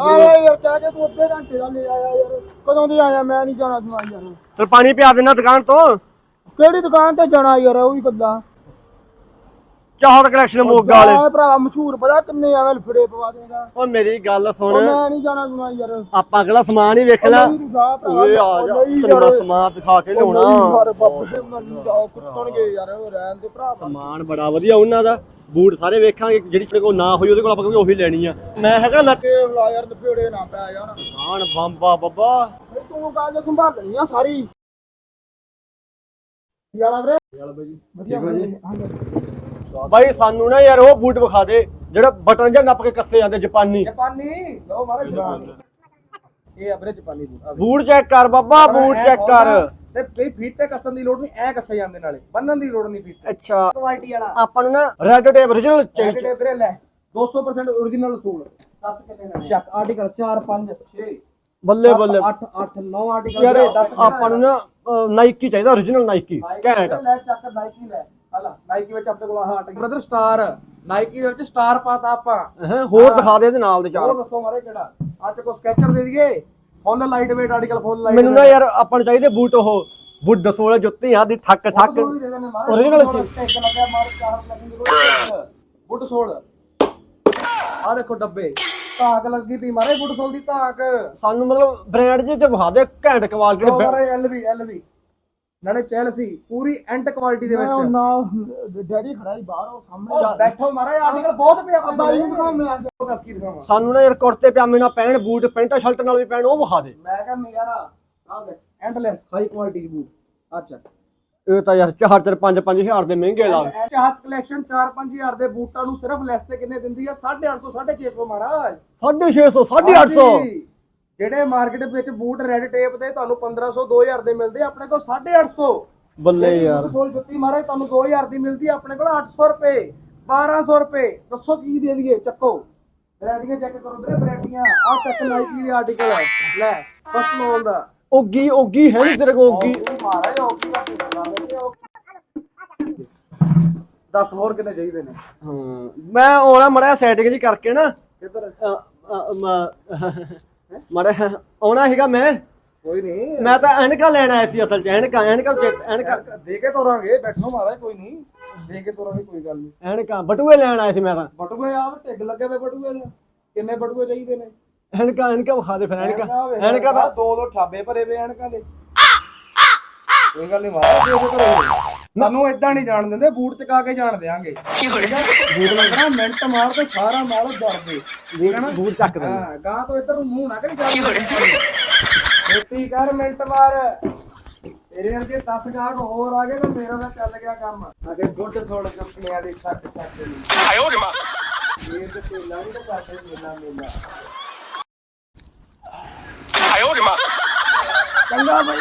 ਆਇਆ ਯਾਰ ਕਹਿ ਕੇ ਤੂੰ ਅੱਧੇ ਘੰਟੇ ਦਾ ਲੈ ਆਇਆ ਯਾਰ। ਕਦੋਂ ਦੀ ਆਇਆ ਮੈਂ ਨਹੀਂ ਜਾਣਾ ਯਾਰ। ਫਿਰ ਪਾਣੀ ਪਿਆ ਦੇਣਾ ਦੁਕਾਨ ਤੋਂ? ਕਿਹੜੀ ਦੁਕਾਨ ਤੇ ਜਾਣਾ ਯਾਰ ਉਹ ਵੀ ਗੱਲਾਂ। ਚਾਹਤ ਕਲੈਕਸ਼ਨ ਮੋਗਾ ਵਾਲੇ। ਆਹ ਭਰਾ ਮਸ਼ਹੂਰ ਪਤਾ ਕਿੰਨੇ ਐਵੇਂ ਲਫੜੇ ਪਵਾ ਦੇਗਾ ਓ ਮੇਰੀ ਗੱਲ ਉਹ ਸੁਣ ਮੈਂ ਨਹੀਂ ਜਾਣਾ ਜਮਾ ਯਾਰ। ਆਪਾਂ ਅਗਲਾ ਸਮਾਨ ਹੀ ਵੇਖਣਾ ਨਹੀਂ ਤੂੰ ਜਾ ਭਰਾ, ਓਏ ਆ ਜਾ ਉਹ ਨਹੀਂ ਤੈਨੂੰ ਮੈਂ ਯਾਰ। ਸਮਾਨ ਦਿਖਾ ਕੇ ਲਿਆਉਣਾ। ਸਮਾਨ ਬੜਾ ਵਧੀਆ ਉਹਨਾਂ ਦਾ। ਬੂਟ ਸਾਰੇ ਵੇਖਾਂਗੇ ਜਿਹੜੀ ਸਾਡੇ ਕੋਲ ਨਾ ਹੋਈ ਉਹਦੇ ਕੋਲ ਆਪਾਂ ਕਹਾਂਗੇ ਉਹੀ ਲੈਣੀ ਆ। ਮੈਂ ਹੈਗਾ ਲੱਕ ਲਾ ਯਾਰ ਲਫੇੜੇ ਨਾ ਪੈ ਜਾਣ। ਆਣ ਬੰਬਾ ਬੱਬਾ। ਫਿਰ ਤੂੰ ਕਾਜ ਸੰਭਾਲਣੀ ਆ ਸਾਰੀ। ਯਾਲਾ ਵੀਰੇ? ਯਾਲਾ ਬਾਈ ਵਧੀਆ ਜੀ? ਬਾਈ ਸਾਨੂੰ ਨਾ ਯਾਰ ਉਹ ਬੂਟ ਵਿਖਾ ਦੇ ਜਿਹੜਾ ਬਟਨ ਜਾਂ ਨੱਪ ਕੇ ਕੱਸੇ ਜਾਂਦੇ ਜਾਪਾਨੀ। ਜਾਪਾਨੀ? ਲਓ ਮਾਰੇ ਇਹ ਅਬਰੇ ਜਾਪਾਨੀ ਬੂਟ ਬੂਟ ਚੈੱਕ ਕਰ ਬੱਬਾ ਬੂਟ ਚੈੱਕ ਕਰ। ਤੇ ਬਈ ਫੀਤੇ ਕੱਸਣ ਦੀ ਲੋੜ ਨਹੀਂ ਐ ਕੱਸੇ ਜਾਂਦੇ ਨਾਲੇ ਬੰਨਣ ਦੀ ਲੋੜ ਨਹੀਂ ਫੀਤੇ। ਅੱਛਾ। ਕੁਆਲਿਟੀ ਵਾਲਾ। ਆਪਾਂ ਨੂੰ ਨਾ ਰੈਡ ਟੇਪ origignal ਚਾਹੀਦਾ। ਐਡੇ ਵੀਰੇ ਲੈ 200% origignal ਸੂਲ ਦੱਸ ਕਿੰਨੇ ਲੈਣੇ ਚੱਕ ਆਰਟੀਕਲ 4 5 6 ਬੱਲੇ ਬੱਲੇ। 8 8 9 ਆਰਟੀਕਲ ਯਾਰ ਆਪਾਂ ਨੂੰ? ਨਾ ਨਾਈਕੀ ਚਾਹੀਦਾ origignal ਨਾਈਕੀ ਘੈਂਟ। ਲੈ ਚੱਕ ਨਾਈਕੀ ਲੈ। ਹਲਾ ਨਾਈਕੀ ਵਿੱਚ ਆਪਣੇ ਕੋਲ ਆਹ ਆਰਟੀਕਲ ਬ੍ਰਦਰ ਸਟਾਰ ਨਾਈਕੀ ਦੇ ਵਿੱਚ ਸਟਾਰ ਪਾਤਾ ਆਪਾਂ। ਹੈਂ, ਹੋਰ ਦਿਖਾ ਦੇ ਇਹਦੇ ਨਾਲ ਦੇ ਚਾਰ। ਹੋਰ ਦੱਸੋ ਮਾਰੇ ਕਿਹੜਾ? ਅੱਜ ਕੋ ਸਕੈਚਰ ਦੇ ਦਈਏ? Full light weight article full light ਮੈਨੂੰ ਨਾ ਯਾਰ ਆਪਾਂ ਨੂੰ ਚਾਹੀਦੇ ਬੂਟ ਉਹ ਵੁੱਡ ਸੋਲੇ ਜੁੱਤੀਆਂ ਦੀ ਠੱਕ ਠੱਕ Original ਚ। ਟੈਕ ਲੱਗਿਆ ਮਾਰ ਚਾਰ ਲੋੜ ਬੁੱਟ। ਸੋਲ ਆ ਦੇਖੋ ਡੱਬੇ। ਧਾਕ ਲੱਗੀ ਪਈ ਮਾਰੇ ਬੁੱਟ ਸੋਲ ਦੀ ਧਾਕ ਸਾਨੂੰ ਮਤਲਬ ਬ੍ਰਾਂਡ ਜੇ ਤੇ ਵਿਖਾ ਦੇ ਘੈਂਟ ਕੁਆਲਿਟੀ ਲੋ ਮਾਰੇ ਐਲਵੀ ਐਲਵੀ ਨਾਲੇ ਚੈਲਸੀ ਪੂਰੀ ਐਂਟ ਕੁਆਲਿਟੀ ਦੇ ਮੈਂ ਉਹ ਵਿੱਚ ਨਾ ਡੈਡੀ ਖੜਾ ਹੀ ਬਾਹਰ ਉਹ ਸਾਹਮਣੇ ਉਹ ਬੈਠੋ ਮਾਰੇ ਆਰਟੀਕਲ ਬਹੁਤ ਪਿਆ ਆਪਣੇ ਬਾਈ ਨੂੰ ਦਿਖਾਓ ਮੈਂ ਕੋਲ ਦੱਸ ਕੀ ਦਿਖਾਵਾਂ? ਸਾਨੂੰ ਨਾ ਯਾਰ ਕੁੜਤੇ ਪਜਾਮੇ ਨਾਲ ਪੈਣ ਬੂਟ ਪੈਂਟਾ ਸ਼ਰਟ ਨਾਲ ਵੀ ਪੈਣ ਉਹ ਵਿਖਾ ਦੇ। ਮੈਂ ਕਿਹਾ ਨਜ਼ਾਰਾ ਆ ਦੇ ਐਂਡਲੈਸ ਹਾਈ ਕੁਆਲਿਟੀ ਦੀ ਬੂਟ। ਅੱਛਾ ਇਹ ਤਾਂ ਯਾਰ 4 4 5 5000 ਦੇ ਮਹਿੰਗੇ ਲਾ ਚਾਹਤ ਕਲੈਕਸ਼ਨ 4-5000 ਦੇ ਬੂਟਾਂ ਨੂੰ ਸਿਰਫ ਲੈਸ ਤੇ ਕਿੰਨੇ ਦਿੰਦੀ ਆ? 850 650 ਮਹਾਰਾਜ। 650 850 ਹਾਂਜੀ। ਜਿਹੜੇ ਮਾਰਕੀਟ ਵਿੱਚ ਬੂਟ ਰੈਡ ਟੇਪ ਦੇ ਤੁਹਾਨੂੰ 1500 2000 ਦੇ ਮਿਲਦੇ ਆ, ਆਪਣੇ ਕੋਲ 850 ਬੱਲੇ ਯਾਰ। ਸੋਲ ਜੁੱਤੀ ਮਹਾਰਾਜ ਤੁਹਾਨੂੰ 2000 ਦੀ ਮਿਲਦੀ ਆ, ਆਪਣੇ ਕੋਲ 800 ਰੁਪਏ 1200 ਰੁਪਏ। ਦੱਸੋ ਕੀ ਦੇ ਦਈਏ ਚੱਕੋ। ਵੈਰਾਈਟੀਆਂ ਚੈੱਕ ਕਰੋ ਵੀਰੇ ਵੈਰਾਈਟੀਆਂ ਆ ਚੱਕ ਨਾਈਕੀ ਦੇ ਆਰਟੀਕਲ ਹੈ। ਲੈ ਫਸਟ ਮੋਲ ਦਾ। ਓਗੀ ਓਗੀ ਹੈ ਨਹੀਂ ਤੇਰੇ ਕੋਲ ਓਗੀ? ਉਹ ਮਹਾਰਾਜ ਉਹ ਕੀ ਦੱਸ ਹੋਰ ਕਿੰਨੇ ਚਾਹੀਦੇ ਨੇ? ਹਾਂ ਮੈਂ ਆਉਣਾ ਮੜਾ ਸੈਟਿੰਗ ਜੀ ਕਰਕੇ ਨਾ। ਕਿੱਧਰ? ਮੜਾ ਆਉਣਾ ਹੈਗਾ ਮੈਂ। ਕੋਈ ਨਹੀਂ ਮੈਂ ਤਾਂ ਐਨਕਾਂ ਲੈਣ ਆਇਆ ਸੀ ਅਸਲ ਚ ਐਨਕਾਂ ਐਨਕਾਂ ਐਨਕਾਂ ਦੇ ਕੇ ਤੋਰਾਂਗੇ ਬੈਠੋ ਮਹਾਰਾਜ ਕੋਈ ਨਹੀਂ ਦੇ ਕੇ ਤੋਰਾਂਗੇ ਕੋਈ ਗੱਲ ਨਹੀਂ। ਐਨਕਾਂ ਬਟੂਏ ਲੈਣ ਆਇਆ ਸੀ ਮੈਂ ਤਾਂ। ਬਟੂਏ ਆ ਢਿੱਗ ਲੱਗੇ ਪਏ ਬਟੂਏ ਦੇ। ਕਿੰਨੇ ਬਟੂਏ ਚਾਹੀਦੇ ਨੇ? ਐਨਕਾਂ ਐਨਕਾਂ ਵਿਖਾ ਦੇ ਫਿਰ ਐਨਕਾਂ ਵੇਖ, ਐਨਕਾਂ ਦਾ ਦੋ ਦੋ ਠਾਬੇ ਭਰੇ ਪਏ ਐਨਕਾਂ ਦੇ। ਕੋਈ ਗੱਲ ਨਹੀਂ ਮਾਰਾ ਦੇ ਦੇ ਕਰੋ ਤੁਹਾਨੂੰ ਇਦਾਂ ਨਹੀਂ ਜਾਣ ਦਿੰਦੇ ਬੂਟ ਚਕਾ ਕੇ ਜਾਣ ਦੇਾਂਗੇ ਬੂਟ ਲੱਗਣਾ ਮਿੰਟ ਮਾਰ ਤੇ ਸਾਰਾ ਮਾਲ ਦਰਦੇ ਬੂਟ ਚੱਕ ਦੇ। ਹਾਂ ਗਾਂ ਤੋਂ ਇੱਧਰ ਨੂੰ ਮੂੰਹ ਨਾ ਕਰੀ ਜਾ। ਖੇਤੀ ਕਰ ਮਿੰਟ ਮਾਰ। ਤੇਰੇ ਵਰਗੇ 10 ਗਾਹਕ ਹੋਰ ਆ ਗਏ ਤਾਂ ਮੇਰਾ ਤਾਂ ਚੱਲ ਗਿਆ ਕੰਮ। ਅਗੇ ਗੁੱਟ ਸੋੜ ਚੁੱਕਣਿਆਂ ਦੀ ਛੱਟ ਛੱਟ ਦੀ। ਆਇਓ ਜਮਾ ਇਹ ਤੇ ਤਾਂ ਪਾਸੇ ਮੇਲਾ ਮੇਲਾ। ਚੰਗਾ ਬਾਈ।